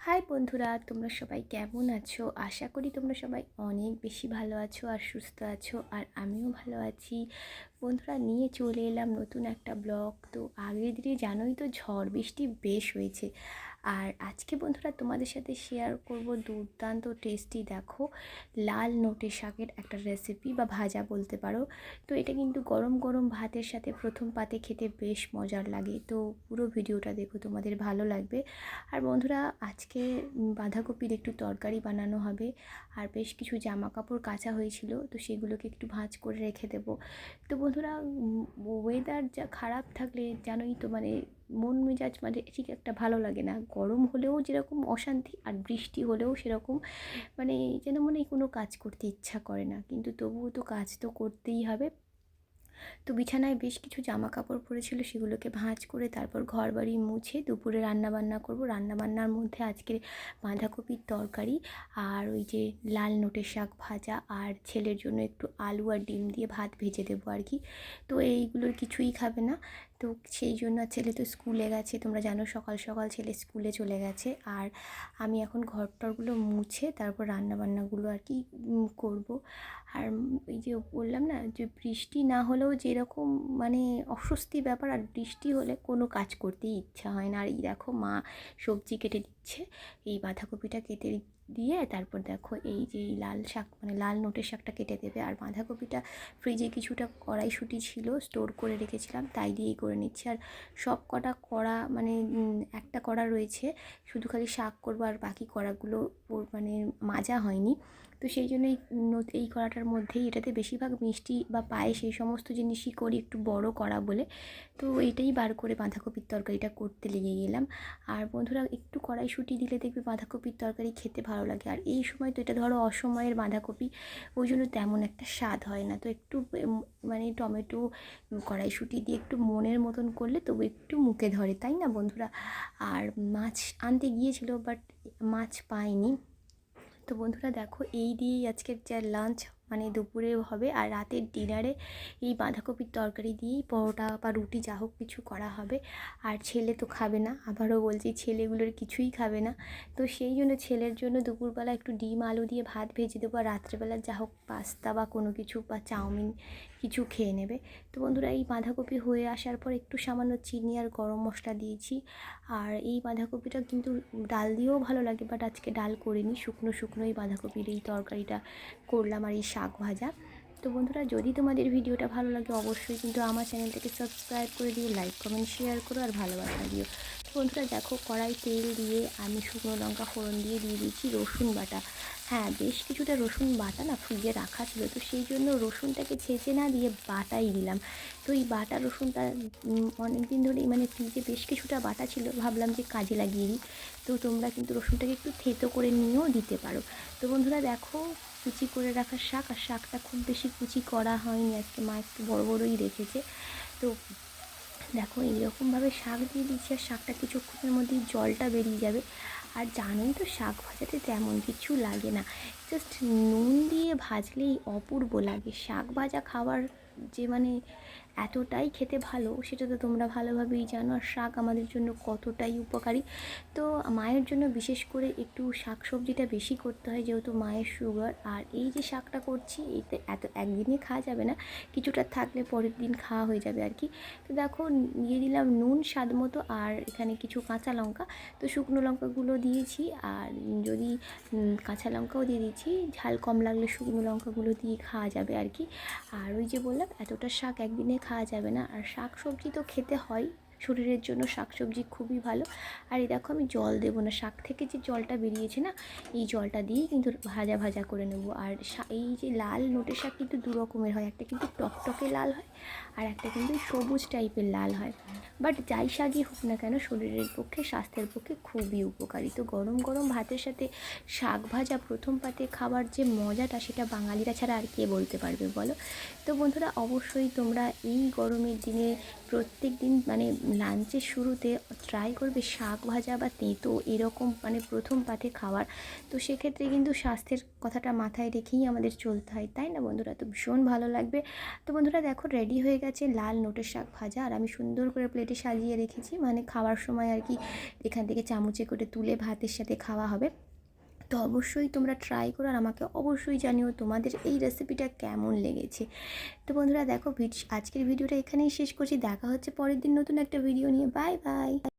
High বন্ধুরা, তোমরা সবাই কেমন আছো? আশা করি তোমরা সবাই অনেক বেশি ভালো আছো আর সুস্থ আছো, আর আমিও ভালো আছি। বন্ধুরা নিয়ে চলে এলাম নতুন একটা ব্লগ। তো আগের দিনে জানোই তো ঝড়, বৃষ্টি বেশ হয়েছে। আর আজকে বন্ধুরা তোমাদের সাথে শেয়ার করব দুর্দান্ত টেস্টি দেখো, লাল নোটে শাকের একটা রেসিপি বা ভাজা বলতে পারো। তো এটা কিন্তু গরম গরম ভাতের সাথে প্রথম পাতে খেতে বেশ মজার লাগে। তো পুরো ভিডিওটা দেখো, তোমাদের ভালো লাগবে। আর বন্ধুরা আজকে বাঁধাকপির একটু তরকারি বানানো হবে। আর বেশ কিছু জামা কাপড় কাচা হয়েছিল, তো সেগুলোকে একটু ভাঁজ করে রেখে দেবো। তো বন্ধুরা ওয়েদার যা খারাপ থাকলে জানোই তো মানে মন মেজাজ মানে ঠিক একটা ভালো লাগে না। গরম হলেও যেরকম অশান্তি আর বৃষ্টি হলেও সেরকম মানে যেন মনে কোনো কাজ করতে ইচ্ছা করে না। কিন্তু তবুও তো কাজ তো করতেই হবে। তো বিছানায় বেশ কিছু জামা কাপড় পরেছিল, সেগুলোকে ভাঁজ করে তারপর ঘর বাড়ি মুছে দুপুরে রান্না বান্না করব। রান্না বান্নার মধ্যে আজকের বাঁধাকপির তরকারি আর ওই যে লাল নোটের শাক ভাজা আর ছেলের জন্য একটু আলু আর ডিম দিয়ে ভাত ভেজে দেবো আর কি। তো এইগুলোর কিছুই খাবে না। তো সেই জন্য ছেলে তো স্কুলে গেছে, তোমরা জানো সকাল সকাল ছেলে স্কুলে চলে গেছে। আর আমি এখন ঘর টরগুলো মুছে তারপর রান্নাবান্নাগুলো আর কি করব। আর এই যে বললাম না যে বৃষ্টি না হলেও যেরকম মানে অস্বস্তি ব্যাপার আর বৃষ্টি হলে কোনো কাজ করতেই ইচ্ছা হয় না। আর এই দেখো মা সবজি কেটে দিচ্ছে, এই বাঁধাকপিটা কেটে দিয়ে তারপর দেখো এই যে এই লাল শাক মানে লাল নোটের শাকটা কেটে দেবে। আর বাঁধাকপিটা ফ্রিজে কিছুটা কড়াইশুঁটি ছিল স্টোর করে রেখেছিলাম, তাই দিয়েই করে নিচ্ছি। আর সব কটা কড়া মানে একটা কড়া রয়েছে, শুধু খালি শাক করব আর বাকি কড়াগুলো মানে মাজা হয়নি। তো সেই জন্য এই এই কড়াটার মধ্যেই এটাতে বেশিরভাগ মিষ্টি বা পায়ে সেই সমস্ত জিনিসই করি, একটু বড় করা বলে। তো এইটাই বার করে বাঁধাকপির তরকারিটা করতে লেগে গেলাম। আর বন্ধুরা, একটু কড়াইশুঁটি দিলে দেখবে বাঁধাকপির তরকারি খেতে ভালো লাগে। আর এই সময় তো এটা ধরো অসময়ের বাঁধাকপি, ওই জন্য তেমন একটা স্বাদ হয় না। তো একটু মানে টমেটো কড়াইশুঁটি দিয়ে একটু মনের মতন করলে তবু একটু মুখে ধরে, তাই না বন্ধুরা? আর মাছ আনতে গিয়েছিল বাট মাছ পায়নি তো বন্ধুরা দেখো, এই দিয়েই আজকের যা লাঞ্চ মানে দুপুরে হবে আর রাতের ডিনারে এই বাঁধাকপির তরকারি দিয়েই পরোটা বা রুটি যা হোক কিছু করা হবে। আর ছেলে তো খাবে না, আবারও বলছি ছেলেগুলোর কিছুই খাবে না। তো সেই জন্য ছেলের জন্য দুপুরবেলা একটু ডিম, আলু দিয়ে ভাত ভেজে দেবো আর রাত্রেবেলা যা হোক পাস্তা বা কোনো কিছু বা চাউমিন কিছু খেয়ে নেবে। তো বন্ধুরা, এই বাঁধাকপি হয়ে আসার পর একটু সামান্য চিনি আর গরম মশলা দিয়েছি। আর এই বাঁধাকপিটা কিন্তু ডাল দিয়েও ভালো লাগে বাট আজকে ডাল করিনি, শুকনো শুকনো এই বাঁধাকপির এই তরকারিটা করলাম আর এই শাক ভাজা তো বন্ধুরা, যদি তোমাদের ভিডিওটা ভালো লাগে, অবশ্যই কিন্তু আমার চ্যানেলটাকে সাবস্ক্রাইব করে দিও, লাইক, কমেন্ট, শেয়ার করো আর ভালোবাসা দিও। তো বন্ধুরা, দেখো কড়াই তেল দিয়ে আমি শুকনো লঙ্কা ফোড়ন দিয়ে দিয়ে দিয়েছি রসুন বাটা। হ্যাঁ বেশ কিছুটা রসুন বাটা না ফ্রিজে রাখা ছিল, তো সেই জন্য রসুনটাকে ছেঁচে না দিয়ে বাটাই দিলাম। তো এই বাটা রসুনটা অনেক দিন ধরেই মানে ফ্রিজে বেশ কিছুটা বাটা ছিল, ভাবলাম যে কাজে লাগিয়ে দিই। তো তোমরা কিন্তু রসুনটাকে একটু থেতো করে নিয়েও দিতে পারো। তো বন্ধুরা দেখো, কুচি করে রাখা শাক, আর শাকটা খুব বেশি কুচি করা হয়নি, আজকে মা একটু বড় বড়ই রেখেছে। তো দেখো, এইরকমভাবে শাক দিয়ে দিচ্ছি, আর শাকটা কিছুক্ষণের মধ্যেই জলটা বেরিয়ে যাবে। আর জানেন তো শাক ভাজাতে তেমন কিছু লাগে না। জাস্ট নুন দিয়ে ভাজলেই অপূর্ব লাগে। শাক ভাজা খাবার যে মানে এতটাই খেতে ভালো, সেটা তো তোমরা ভালোভাবেই জানো। আর শাক আমাদের জন্য কতটাই উপকারী। তো মায়ের জন্য বিশেষ করে একটু শাক সবজিটা বেশি করতে হয়, যেহেতু মায়ের সুগার আর এই যে শাকটা করছি, এতে এত একদিনে খাওয়া যাবে না। কিছুটা থাকলে পরের দিন খাওয়া হয়ে যাবে আর কি। তো দেখো দিয়ে দিলাম নুন, স্বাদ মতো, আর এখানে কিছু কাঁচা লঙ্কা। তো শুকনো লঙ্কাগুলো দিয়েছি, আর যদি কাঁচা লঙ্কাও দিয়ে দিয়েছি, ঝাল কম লাগলে শুকনো লঙ্কাগুলো দিয়ে খাওয়া যাবে আর কি। আর ওই যে বললাম এতটা শাক একদিনে খাওয়া যাবে না। আর শাক সবজি তো খেতে হয়। শরীরের জন্য শাকসবজি খুবই ভালো। আর এই দেখো আমি জল দেবো না, শাক থেকে যে জলটা বেরিয়েছে না, এই জলটা দিয়েই কিন্তু ভাজা ভাজা করে নেব। আর এই যে লাল নোটের শাক কিন্তু দু রকমের হয়, একটা কিন্তু টকটকে লাল হয় আর একটা কিন্তু সবুজ টাইপের লাল হয়। বাট যাই শাকই হোক না কেন, শরীরের পক্ষে, স্বাস্থ্যের পক্ষে খুবই উপকারী। তো গরম গরম ভাতের সাথে শাক ভাজা প্রথম পাতে খাবার যে মজাটা, সেটা বাঙালিরা ছাড়া আর কে বলতে পারবে বলো? তো বন্ধুরা, অবশ্যই তোমরা এই গরমের দিনে প্রত্যেক দিন মানে লাঞ্চের শুরুতে ট্রাই করবে শাক ভাজা বা তেঁতো এরকম মানে প্রথম পাতে খাওয়ার। তো সেক্ষেত্রে কিন্তু স্বাস্থ্যের কথাটা মাথায় রেখেই আমাদের চলতে হয়, তাই না বন্ধুরা? তো ভীষণ ভালো লাগবে। তো বন্ধুরা দেখো রেডি হয়ে গেছে লাল নোটের শাক ভাজা আর আমি সুন্দর করে প্লেটে সাজিয়ে রেখেছি। মানে খাওয়ার সময় আর কি এখান থেকে চামচে করে তুলে ভাতের সাথে খাওয়া হবে। তো অবশ্যই তোমরা ট্রাই করো আর আমাকে অবশ্যই জানিও তোমাদের এই রেসিপিটা কেমন লেগেছে। তো বন্ধুরা দেখো আজকের ভিডিওটা এখানেই শেষ করছি। দেখা হচ্ছে পরের দিন নতুন একটা ভিডিও নিয়ে। Bye bye